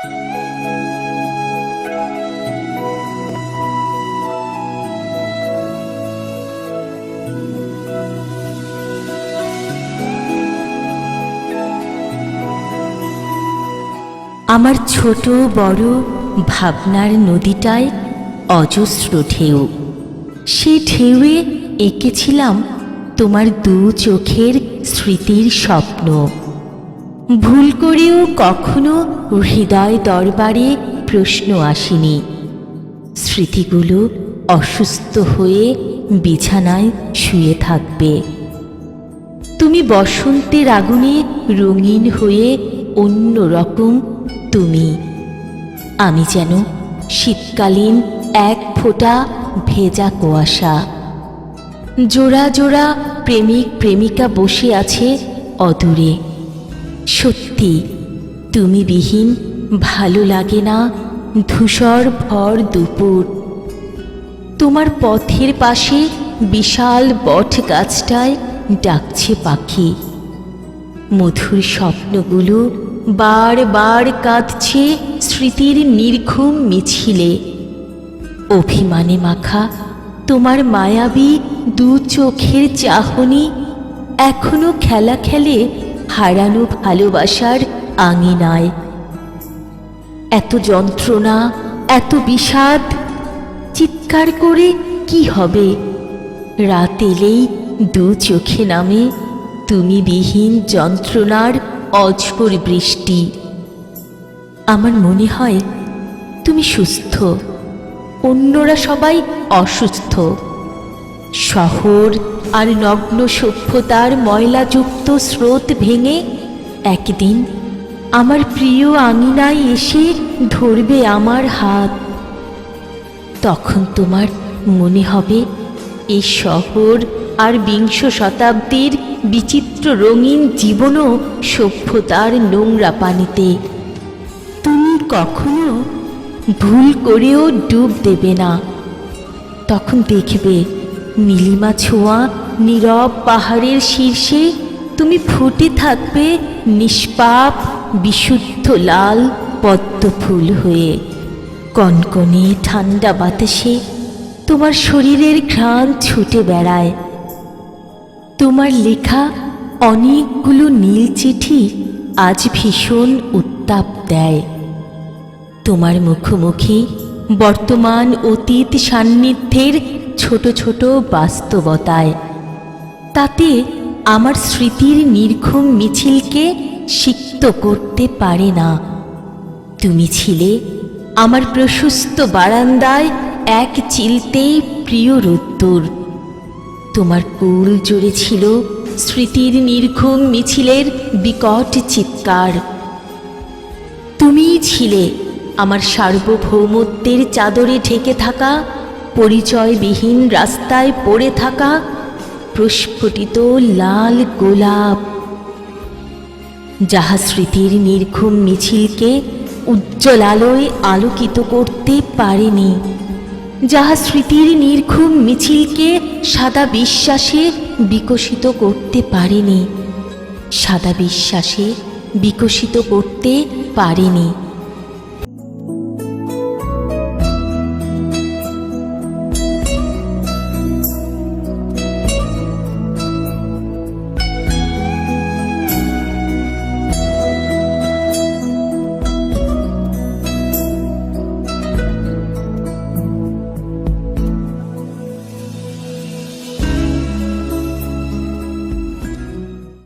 আমার ছোট বড় ভাবনার নদীটায় অজস্র ঢেউ। সে ঢেউয়ে এঁকেছিলাম তোমার দু চোখের স্মৃতির স্বপ্ন। ভুল করেও কখনো হৃদয় দরবারে প্রশ্ন আসেনি। স্মৃতিগুলো অসুস্থ হয়ে বিছানায় শুয়ে থাকবে। তুমি বসন্তের আগুনে রঙিন হয়ে অন্য রকম তুমি। আমি যেন শীতকালীন এক ফোঁটা ভেজা কুয়াশা। জোড়া জোড়া প্রেমিক প্রেমিকা বসে আছে অদূরে। সত্যি, তুমি বিহীন, ভালো লাগে না, ধূসর ভর দুপুর। তোমার পথের পাশে বিশাল বট গাছটায় ডাকছে পাখি। মধুর স্বপ্নগুলো বারবার কাঁদছে স্মৃতির নির্ঘুম মিছিলে। অভিমানে মাখা তোমার মায়াবী দু চোখের চাহনি এখনও খেলা খেলে হারানো ভালোবাসার আঙিনায়। এত যন্ত্রণা, এত বিষাদ, চিৎকার করে কি হবে? রাত এলেই দু চোখে নামে তুমি বিহীন যন্ত্রণার অঝোর বৃষ্টি। আমার মনে হয় তুমি সুস্থ, অন্যরা সবাই অসুস্থ। শহর আর নগ্ন সভ্যতার ময়লাযুক্ত স্রোত ভেঙে একদিন আমার প্রিয় আঙিনায় এসে ধরবে আমার হাত। তখন তোমার মনে হবে এই শহর আর বিংশ শতাব্দীর বিচিত্র রঙিন জীবনও সভ্যতার নোংরা পানিতে। তুমি কখনো ভুল করেও ডুব দেবে না। তখন দেখবে নীলিমা ছোঁয়া নীরব পাহাড়ের শীর্ষে তুমি ফুটে থাকবে নিষ্পাপ, বিশুদ্ধ লাল পদ্ম ফুল হয়ে। কনকনে ঠান্ডা বাতাসে তোমার শরীরের ঘ্রাণ ছুটে বেড়ায়। তোমার লেখা অনেকগুলো নীল চিঠি আজ ভীষণ উত্তাপ দেয়। তোমার মুখোমুখি বর্তমান অতীত সান্নিধ্যের ছোট ছোট বাস্তবতায়। তাতে আমার স্মৃতির নির্ঘুম মিছিলকে সিক্ত করতে পারে না। তুমি ছিলে আমার প্রশস্ত বারান্দায় এক চিলতেই প্রিয় রোদ্দুর। তোমার কুল জুড়ে ছিল স্মৃতির নির্ঘুম মিছিলের বিকট চিৎকার। তুমিই ছিলে আমার সার্বভৌমত্বের চাদরে ঢেকে থাকা পরিচয়বিহীন রাস্তায় পড়ে থাকা প্রস্ফুটিত লাল গোলাপ। যাহা স্মৃতির নির্ঘুম মিছিলকে উজ্জ্বল আলোয় আলোকিত করতে পারেনি। যাহা স্মৃতির নির্ঘুম মিছিলকে সাদা বিশ্বাসে বিকশিত করতে পারেনি। সাদা বিশ্বাসে বিকশিত করতে পারেনি।